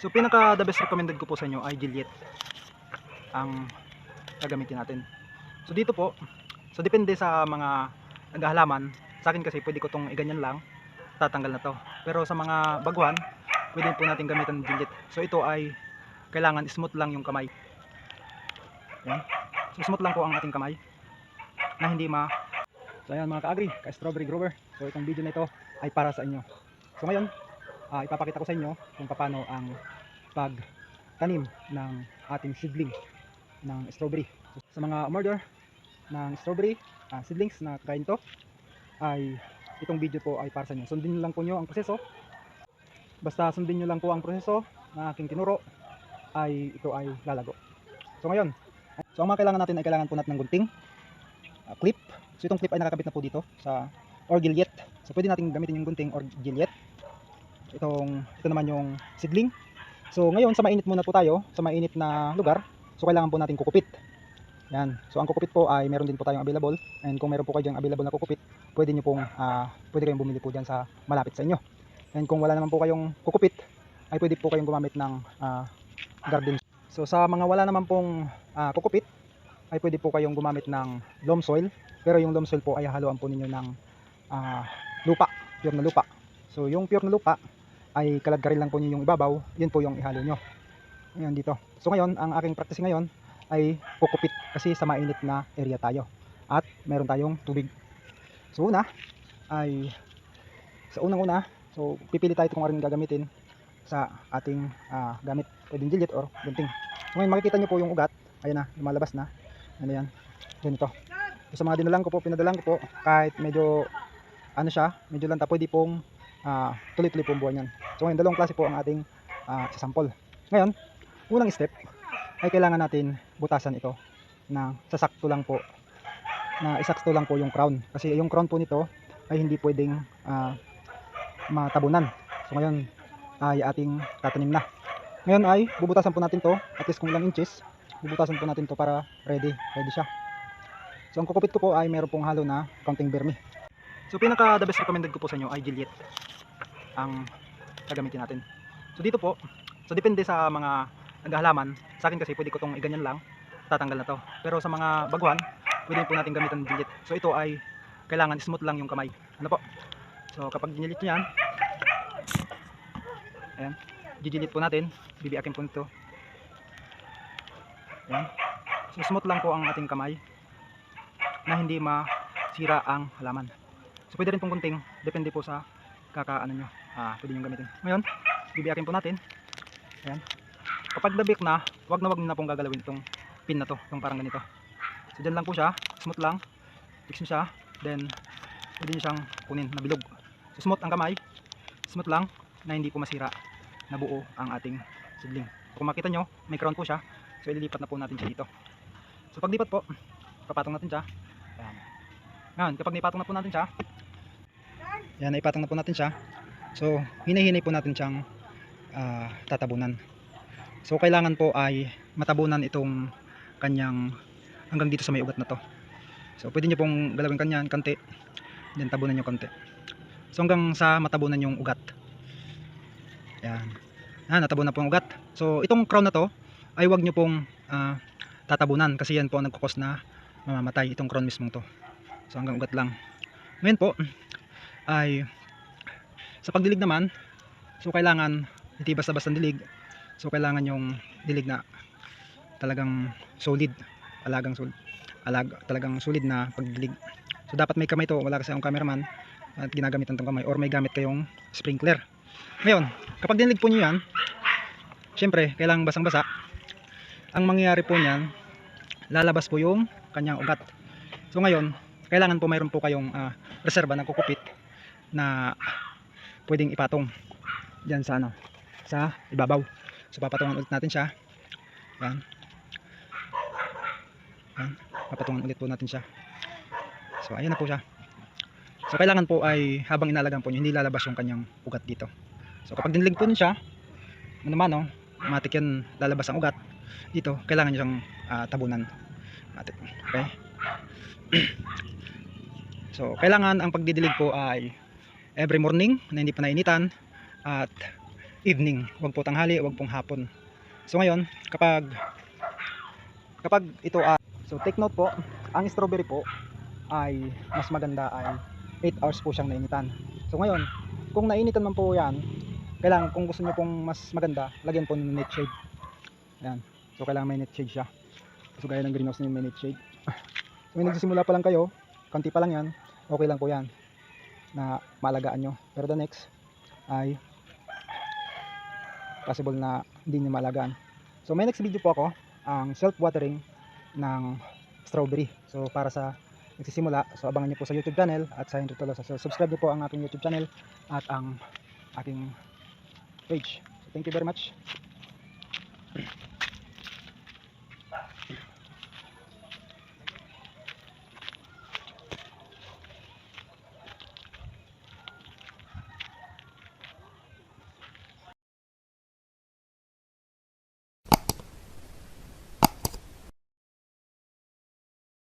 So pinaka the best recommended ko po sa inyo ay Gillette ang gagamitin natin. So dito po, so depende sa mga naghahalaman, sa akin kasi pwede ko tong iganyan lang, tatanggal na to. Pero sa mga baguhan, pwede po natin gamitan ng Gillette. So ito ay kailangan smooth lang yung kamay. Yan. So smooth lang po ang ating kamay na hindi ma So ayan mga ka-agri, ka-strawberry grower. So itong video na ito ay para sa inyo. So ngayon, ah, ipapakita ko sa inyo kung paano ang pagtanim ng ating seedling ng strawberry. So, sa mga umorder ng strawberry ah, seedlings na kakain to, ay itong video po ay para sa inyo. Sundin nyo lang po nyo ang proseso. Basta sundin nyo lang po ang proseso na aking tinuro ay ito ay lalago. So ngayon, so ang mga kailangan natin ay kailangan po natin ng gunting, ah, clip. So itong clip ay nakakabit na po dito sa or gillet. So pwede natin gamitin yung gunting or gillet. Itong ito naman yung seedling. So ngayon sa mainit muna po tayo, sa mainit na lugar. So kailangan po natin kukupit. Yan. So ang kukupit po ay meron din po tayong available. And kung meron po kayong available na kukupit, pwede niyo pong ah, pwede kayong bumili po diyan sa malapit sa inyo. And kung wala naman po kayong kukupit, ay pwede po kayong gumamit ng ah, garden. So sa mga wala naman pong ah, kukupit, ay pwede po kayong gumamit ng loam soil. Pero yung loam soil po ay haluan po ninyo ng ah, lupa, pure na lupa. So yung pure na lupa ay kalagkarin lang po niyo yung ibabaw, yun po yung ihalo nyo. Ngayon dito. So ngayon, ang aking practice ngayon ay kukupit kasi sa mainit na area tayo. At meron tayong tubig. So una ay sa unang una, so pipili tayo kung ano yung gagamitin sa ating ah, gamit. Pwedeng gillet or gunting. So ngayon makikita nyo po yung ugat. Ayan na, lumalabas na. Ano yan? Ganito. So, sa mga dinalang ko po, pinadalang ko po, kahit medyo ano siya, medyo lanta, pwede pong ah, tuloy-tuloy po ang buwan yan. So ngayon, dalawang klase po ang ating ah, sasample. Ngayon, unang step ay kailangan natin butasan ito na sasakto lang po na isakto lang po yung crown kasi yung crown po nito ay hindi pwedeng ah, matabunan. So ngayon ay ating tatanim na. Ngayon ay bubutasan po natin to at least kung ilang inches bubutasan po natin to para ready, ready siya. So ang kukupit ko po ay meron pong halo na counting vermi. So pinaka the best recommended ko po sa inyo ay Gillette ang gagamitin natin. So dito po, so depende sa mga naghahalaman, sa akin kasi pwede ko tong iganyan lang, tatanggal na to. Pero sa mga baguhan, pwede po natin gamitan ng Gillette. So ito ay kailangan smooth lang yung kamay. Ano po? So kapag ginilit nyo yan, ayan, gigilit po natin, bibiakin po nito. Ayan. So smooth lang po ang ating kamay na hindi masira ang halaman. So pwede rin pong gunting, depende po sa kakaano nyo. Ah, pwede nyo gamitin. Ngayon, bibiyakin po natin. Ayan. Kapag nabik na, wag na wag na pong gagalawin itong pin na to, yung parang ganito. So dyan lang po siya, smooth lang. Fix nyo siya, then pwede nyo siyang kunin na bilog. So smooth ang kamay, smooth lang, na hindi po masira na buo ang ating seedling. Kung makita nyo, may crown po siya. So ililipat na po natin siya dito. So paglipat po, papatong natin siya. Ayan. Ngayon, kapag naipatong na po natin siya, yan, naipatong na po natin siya. So, hinay-hinay po natin siyang ah, tatabunan. So, kailangan po ay matabunan itong kanyang hanggang dito sa may ugat na to. So, pwede nyo pong galawin kanyan, kante. Then, tabunan nyo kante. So, hanggang sa matabunan yung ugat. Yan. Ah, natabo na po ang ugat. So, itong crown na to, ay wag nyo pong ah, tatabunan kasi yan po ang nagkukos na mamamatay itong crown mismo to. So, hanggang ugat lang. Ngayon po, ay sa pagdilig naman so kailangan hindi basta-basta dilig. So kailangan yung dilig na talagang solid alagang solid alag, talagang solid na pagdilig. So dapat may kamay to wala kasi akong cameraman at ginagamitan tong kamay or may gamit kayong sprinkler. Ngayon kapag dinilig po nyo yan syempre kailangan basang basa ang mangyayari po niyan lalabas po yung kanyang ugat. So ngayon kailangan po mayroon po kayong ah, reserba ng kukupit na pwedeng ipatong diyan sa ano sa ibabaw. So papatungan ulit natin siya. Yan yan papatungan ulit po natin siya. So ayan na po siya. So kailangan po ay habang inalagaan po nyo hindi lalabas yung kanyang ugat dito. So kapag dinilig po nyo siya ano naman no matik yan lalabas ang ugat. Dito kailangan nyo siyang ah, tabunan. Matik. Okay? So kailangan ang pagdidilig po ay every morning na hindi pa nainitan at evening, wag po tanghali, wag pong hapon. So ngayon, kapag kapag ito ay so take note po, ang strawberry po ay mas maganda ay 8 hours po siyang nainitan. So ngayon, kung nainitan man po yan, kailangan kung gusto niyo pong mas maganda, lagyan po ng net shade. Ayan. So kailangan may net shade siya. So gaya ng greenhouse niyo may net shade. So may nagsisimula pa lang kayo, konti pa lang yan, okay lang po yan na maalagaan nyo. Pero the next ay possible na hindi nyo maalagaan. So may next video po ako, ang self-watering ng strawberry. So para sa nagsisimula, so abangan nyo po sa YouTube channel at sa Henry Tolosa. So subscribe nyo po ang aking YouTube channel at ang aking page. So thank you very much.